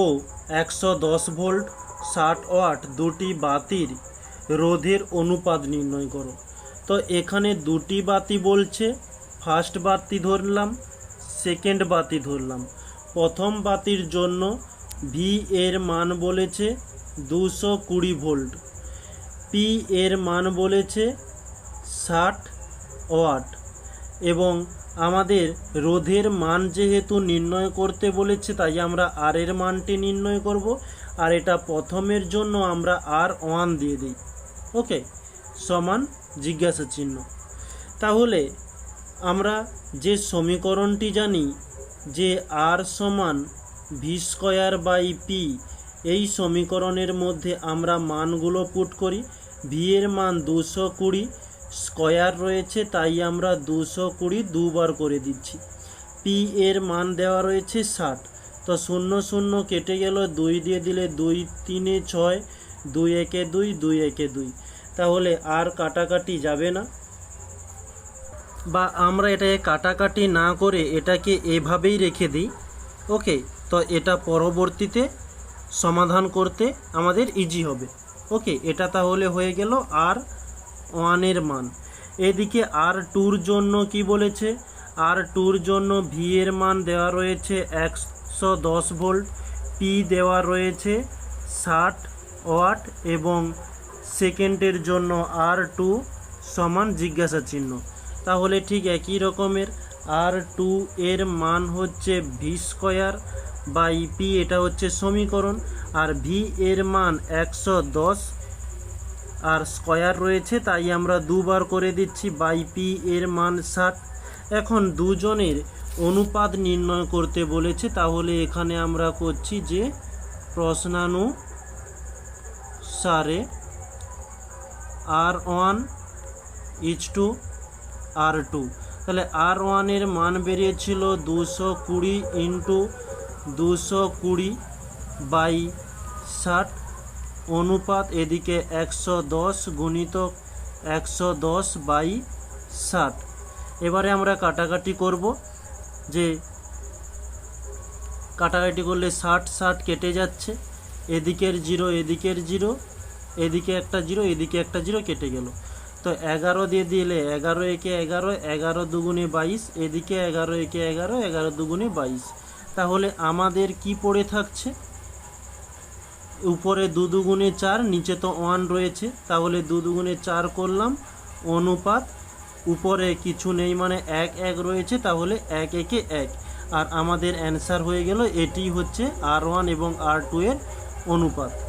ও একশো দশ ভোল্ট, ষাট ওয়াট দুটি বাতির রোধের অনুপাত নির্ণয় করো। তো এখানে দুটি বাতি বলছে ফার্স্ট বাতি ধরলাম সেকেন্ড বাতি ধরলাম। প্রথম বাতির জন্য ভি এর মান বলেছে দুশো কুড়ি ভোল্ট। পি এর মান বলেছে ষাট ওয়াট এবং আমাদের রোধের মান যেহেতু নির্ণয় করতে বলেছে, তাই আমরা আর এর মানটি নির্ণয় করব। আর এটা প্রথমের জন্য আমরা আর ওয়ান দিয়ে দিই। ওকে, সমান জিজ্ঞাসা চিহ্ন। তাহলে আমরা যে সমীকরণটি জানি, যে আর সমান ভি স্কোয়ার বাই পি এই সমীকরণের মধ্যে আমরা মানগুলো পুট করি। ভি এর মান দুশো কুড়ি স্কোয়ার রয়েছে, তাই আমরা দুশো কুড়ি দুবার করে দিচ্ছি। পি এর মান দেওয়া রয়েছে ষাট। তো শূন্য শূন্য কেটে গেল, দুই দিয়ে দিলে দুই, তিনে ছয়, দুই একে দুই দুই একে দুই। তাহলে আর কাটাকাটি যাবে না। বা আমরা এটাকে কাটাকাটি না করে এটাকে এভাবেই রেখে দিই। ওকে তো এটা পরবর্তীতে সমাধান করতে আমাদের ইজি হবে। ওকে এটা তাহলে হয়ে গেল আর ওয়ানের মান। এদিকে আর টুর জন্য কি বলেছে? আর টুর জন্য ভি এর মান দেওয়া রয়েছে একশো দশ ভোল্ট পি দেওয়া রয়েছে ষাট ওয়াট এবং সেকেন্ডের জন্য আর টু সমান জিজ্ঞাসা চিহ্ন। তাহলে ঠিক একই রকমের, আর টু এর মান হচ্ছে ভি স্কোয়ার বাই পি এটা হচ্ছে সমীকরণ। আর ভি এর মান একশো দশ আর স্কয়ার রয়েছে, তাই আমরা দুবার করে দিচ্ছি বাই পি এর মান ষাট এখন দুজনের অনুপাত নির্ণয় করতে বলেছে, তাহলে এখানে আমরা করছি যে প্রশ্নানুসারে R one is to R two. তাহলে আর ওয়ানের মান বেরিয়েছিল দুশো কুড়ি ইন্টু দুশো কুড়ি বাই ষাট। অনুপাত এদিকে একশো দশ গুণিতক একশো দশ বাই ষাট এবারে আমরা কাটাকাটি করব যে কাটাকাটি করলে ষাট ষাট কেটে যাচ্ছে। এদিকের জিরো এদিকের জিরো, এদিকে একটা জিরো, এদিকে একটা জিরো কেটে গেল। তো এগারো দিয়ে দিলে এগারো একে এগারো এগারো দুগুণে বাইশ, এদিকে এগারো একে এগারো এগারো দুগুণে বাইশ। তাহলে আমাদের কি পড়ে থাকছে? উপরে দু দুগুণে চার, নিচে তো ওয়ান রয়েছে। তাহলে দু দুগুণে চার করলাম, অনুপাত। উপরে কিছু নেই মানে এক এক রয়েছে, তাহলে এক একে এক। আর আমাদের অ্যান্সার হয়ে গেল, এটি হচ্ছে আর ওয়ান এবং আর টু এর অনুপাত।